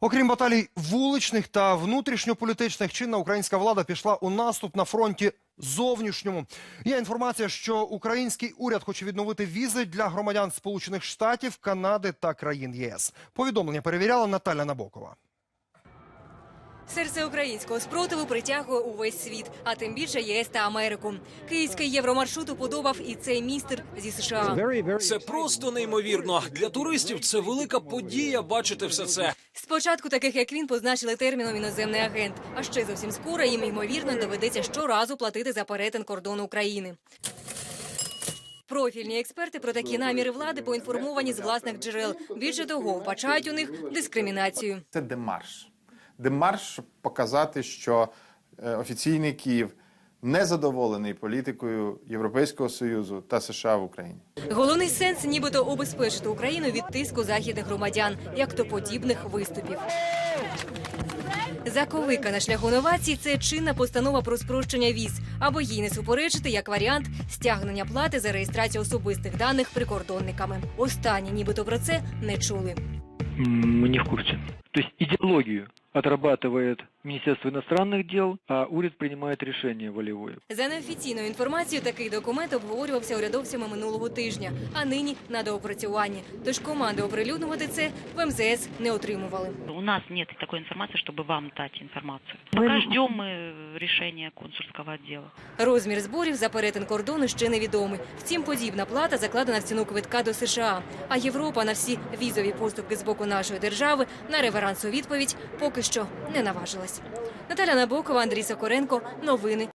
Окрім баталій вуличних та внутрішньополітичних, чинна українська влада пішла у наступ на фронті зовнішньому. Є інформація, що український уряд хоче відновити візи для громадян Сполучених Штатів, Канади та країн ЄС. Повідомлення перевіряла Наталя Набокова. Серце українського спротиву притягує увесь світ, а тим більше ЄС та Америку. Київський євромаршрут уподобав і цей містер зі США. Це просто неймовірно. Для туристів це велика подія бачити все це. Спочатку таких як він позначили терміном іноземний агент. А ще зовсім скоро їм ймовірно доведеться щоразу платити за перетин кордону України. Профільні експерти про такі наміри влади поінформовані з власних джерел. Більше того, вбачають у них дискримінацію. Це демарш. Демарш, щоб показати, що е, офіційний Київ не задоволений політикою Європейського Союзу та США в Україні. Головний сенс нібито обезпечити Україну від тиску західних громадян, як то подібних виступів. Заковика на шляху новацій це чинна постанова про спрощення віз, або їй не суперечити як варіант стягнення плати за реєстрацію особистих даних прикордонниками. Останні нібито про це не чули. М, Мы не в курсе. То есть идеологию отрабатывает Министерство иностранных дел, а уряд принимает решение волевое. За неофіційною інформацією, такий документ обговорювався урядовцями минулого тижня, а нині на доопрацюванні. Тож команди оприлюднювати це в МЗС не отримували. У нас нет такой информации, чтобы вам дать информацию. Пока ждем мы решения консульского отдела. Розмір зборів за перетин кордону ще невідомий. Втім, подібна плата закладена в ціну квитка до США. А Європа на всі візові поступки з боку нашої держави на реверансу відповідь поки що не наважилась. Наталя Набокова, Андрій Сокоренко. Новини